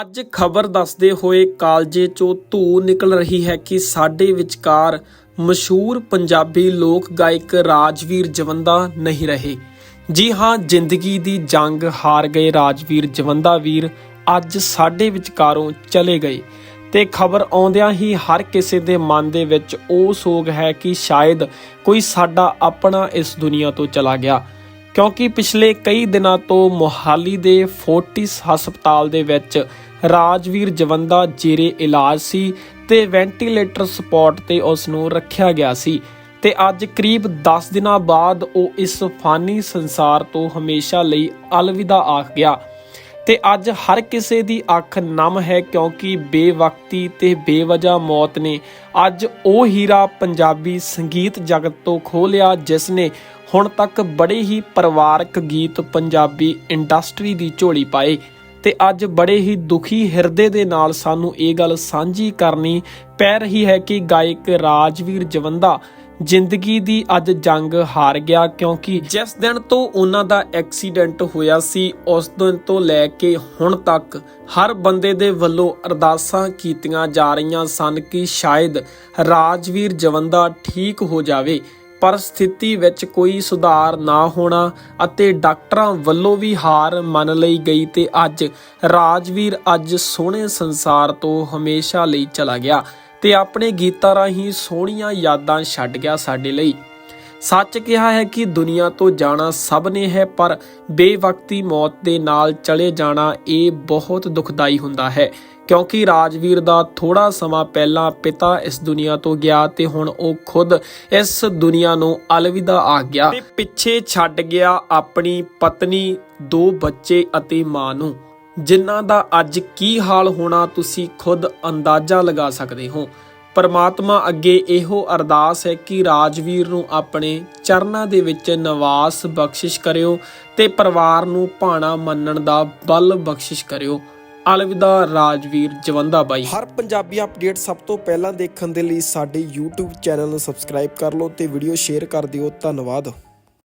ਅੱਜ ਖਬਰ ਦੱਸਦੇ ਹੋਏ ਕਾਲਜੇ ਚੋਂ ਧੂ ਨਿਕਲ ਰਹੀ ਹੈ ਕਿ ਸਾਡੇ ਵਿਚਕਾਰ ਮਸ਼ਹੂਰ ਪੰਜਾਬੀ ਲੋਕ ਗਾਇਕ ਰਾਜਵੀਰ ਜਵੰਦਾ ਨਹੀਂ ਰਹੇ। ਜੀ ਹਾਂ, ਜ਼ਿੰਦਗੀ ਦੀ ਜੰਗ ਹਾਰ ਗਏ ਰਾਜਵੀਰ ਜਵੰਦਾ ਵੀਰ, ਅੱਜ ਸਾਡੇ ਵਿਚਕਾਰੋਂ ਚਲੇ ਗਏ। ਤੇ ਖਬਰ ਆਉਂਦਿਆਂ ਹੀ ਹਰ ਕਿਸੇ ਦੇ ਮਨ ਦੇ ਵਿੱਚ ਉਹ ਸੋਗ ਹੈ ਕਿ ਸ਼ਾਇਦ ਕੋਈ ਸਾਡਾ ਆਪਣਾ ਇਸ ਦੁਨੀਆ ਤੋਂ ਚਲਾ ਗਿਆ। ਕਿਉਂਕਿ ਪਿਛਲੇ ਕਈ ਦਿਨਾਂ ਤੋਂ ਮੋਹਾਲੀ ਦੇ ਫੋਰਟਿਸ ਹਸਪਤਾਲ ਦੇ ਵਿੱਚ ਰਾਜਵੀਰ ਜਵੰਦਾ ਜੇਰੇ ਇਲਾਜ ਸੀ ਤੇ ਵੈਂਟੀਲੇਟਰ ਸਪੋਰਟ ਤੇ ਉਸ ਨੂੰ ਰੱਖਿਆ ਗਿਆ ਸੀ ਤੇ ਅੱਜ ਕਰੀਬ 10 ਦਿਨਾਂ ਬਾਅਦ ਉਹ ਇਸ ਫਾਨੀ ਸੰਸਾਰ ਤੋਂ ਹਮੇਸ਼ਾ ਲਈ ਅਲਵਿਦਾ ਆਖ ਗਿਆ। ਤੇ ਅੱਜ ਹਰ ਕਿਸੇ ਦੀ ਅੱਖ ਨਮ ਹੈ ਕਿਉਂਕਿ ਬੇਵਕਤੀ ਤੇ ਬੇਵਜਾ ਮੌਤ ਨੇ ਅੱਜ ਉਹ ਹੀਰਾ ਪੰਜਾਬੀ ਸੰਗੀਤ ਜਗਤ ਤੋਂ ਖੋ ਲਿਆ ਜਿਸ ਨੇ ਹੁਣ ਤੱਕ ਬੜੇ ਹੀ ਪਰਿਵਾਰਕ ਗੀਤ ਪੰਜਾਬੀ ਇੰਡਸਟਰੀ ਦੀ ਝੋਲੀ ਪਾਏ। ਤੇ ਅੱਜ ਬੜੇ ਹੀ ਦੁਖੀ ਹਿਰਦੇ ਦੇ ਨਾਲ ਸਾਨੂੰ ਇਹ ਗੱਲ ਸਾਂਝੀ ਕਰਨੀ ਪੈ ਰਹੀ ਹੈ ਕਿ ਗਾਇਕ ਰਾਜਵੀਰ ਜਵੰਦਾ ਜ਼ਿੰਦਗੀ ਦੀ ਅੱਜ ਜੰਗ ਹਾਰ ਗਿਆ ਕਿਉਂਕਿ ਜਿਸ ਦਿਨ ਤੋਂ ਉਹਨਾਂ ਦਾ ਐਕਸੀਡੈਂਟ ਹੋਇਆ ਸੀ, ਉਸ ਦਿਨ ਤੋਂ ਲੈ ਕੇ ਹੁਣ ਤੱਕ ਹਰ ਬੰਦੇ ਦੇ ਵੱਲੋਂ ਅਰਦਾਸਾਂ ਕੀਤੀਆਂ ਜਾ ਰਹੀਆਂ ਸਨ ਕਿ ਸ਼ਾਇਦ ਰਾਜਵੀਰ ਜਵੰਦਾ ਠੀਕ ਹੋ ਜਾਵੇ, ਪਰ ਸਥਿਤੀ ਵਿੱਚ ਕੋਈ ਸੁਧਾਰ ਨਾ ਹੋਣਾ ਅਤੇ ਡਾਕਟਰਾਂ ਵੱਲੋਂ ਵੀ ਹਾਰ ਮੰਨ ਲਈ ਗਈ ਤੇ ਅੱਜ ਰਾਜਵੀਰ ਅੱਜ ਸੋਹਣੇ ਸੰਸਾਰ ਤੋਂ ਹਮੇਸ਼ਾ ਲਈ ਚਲਾ ਗਿਆ। ਤੇ ਆਪਣੇ ਗੀਤਾਂ ਰਾਹੀਂ ਸੋਹਣੀਆਂ ਯਾਦਾਂ ਛੱਡ ਗਿਆ ਸਾਡੇ ਲਈ। ਸੱਚ ਕਿਹਾ ਹੈ ਕਿ ਦੁਨੀਆ ਤੋਂ ਜਾਣਾ ਸਭ ਨੇ ਹੈ, ਪਰ ਬੇਵਕਤੀ ਮੌਤ ਦੇ ਨਾਲ ਚਲੇ ਜਾਣਾ ਇਹ ਬਹੁਤ ਦੁਖਦਾਈ ਹੁੰਦਾ ਹੈ, ਕਿਉਂਕਿ ਰਾਜਵੀਰ ਦਾ ਥੋੜਾ ਸਮਾਂ ਪਹਿਲਾਂ ਪਿਤਾ ਇਸ ਦੁਨੀਆ ਤੋਂ ਗਿਆ ਤੇ ਹੁਣ ਉਹ ਖੁਦ ਇਸ ਦੁਨੀਆ ਨੂੰ ਅਲਵਿਦਾ ਆ ਗਿਆ। ਤੇ ਪਿੱਛੇ ਛੱਡ ਗਿਆ ਆਪਣੀ ਪਤਨੀ, ਦੋ ਬੱਚੇ ਅਤੇ ਮਾਂ ਨੂੰ। ਜਿਨ੍ਹਾਂ ਦਾ ਅੱਜ ਕੀ ਹਾਲ ਹੋਣਾ ਤੁਸੀਂ ਖੁਦ ਅੰਦਾਜ਼ਾ ਲਗਾ ਸਕਦੇ ਹੋ। ਪਰਮਾਤਮਾ ਅੱਗੇ ਇਹੋ ਅਰਦਾਸ ਹੈ ਕਿ ਰਾਜਵੀਰ ਨੂੰ ਆਪਣੇ ਚਰਨਾਂ ਦੇ ਵਿੱਚ ਨਿਵਾਸ ਬਖਸ਼ਿਸ਼ ਕਰਿਓ ਤੇ ਪਰਿਵਾਰ ਨੂੰ ਭਾਣਾ ਮੰਨਣ ਦਾ ਬਲ ਬਖਸ਼ਿਸ਼ ਕਰਿਓ। ਅਲਵਿਦਾ ਰਾਜਵੀਰ ਜਵੰਦਾ ਬਾਈ। ਹਰ ਪੰਜਾਬੀ ਅਪਡੇਟ ਸਭ ਤੋਂ ਪਹਿਲਾਂ ਦੇਖਣ ਦੇ ਲਈ ਸਾਡੇ YouTube ਚੈਨਲ ਨੂੰ ਸਬਸਕ੍ਰਾਈਬ ਕਰ ਲਓ ਤੇ ਵੀਡੀਓ ਸ਼ੇਅਰ ਕਰ ਦਿਓ। ਧੰਨਵਾਦ।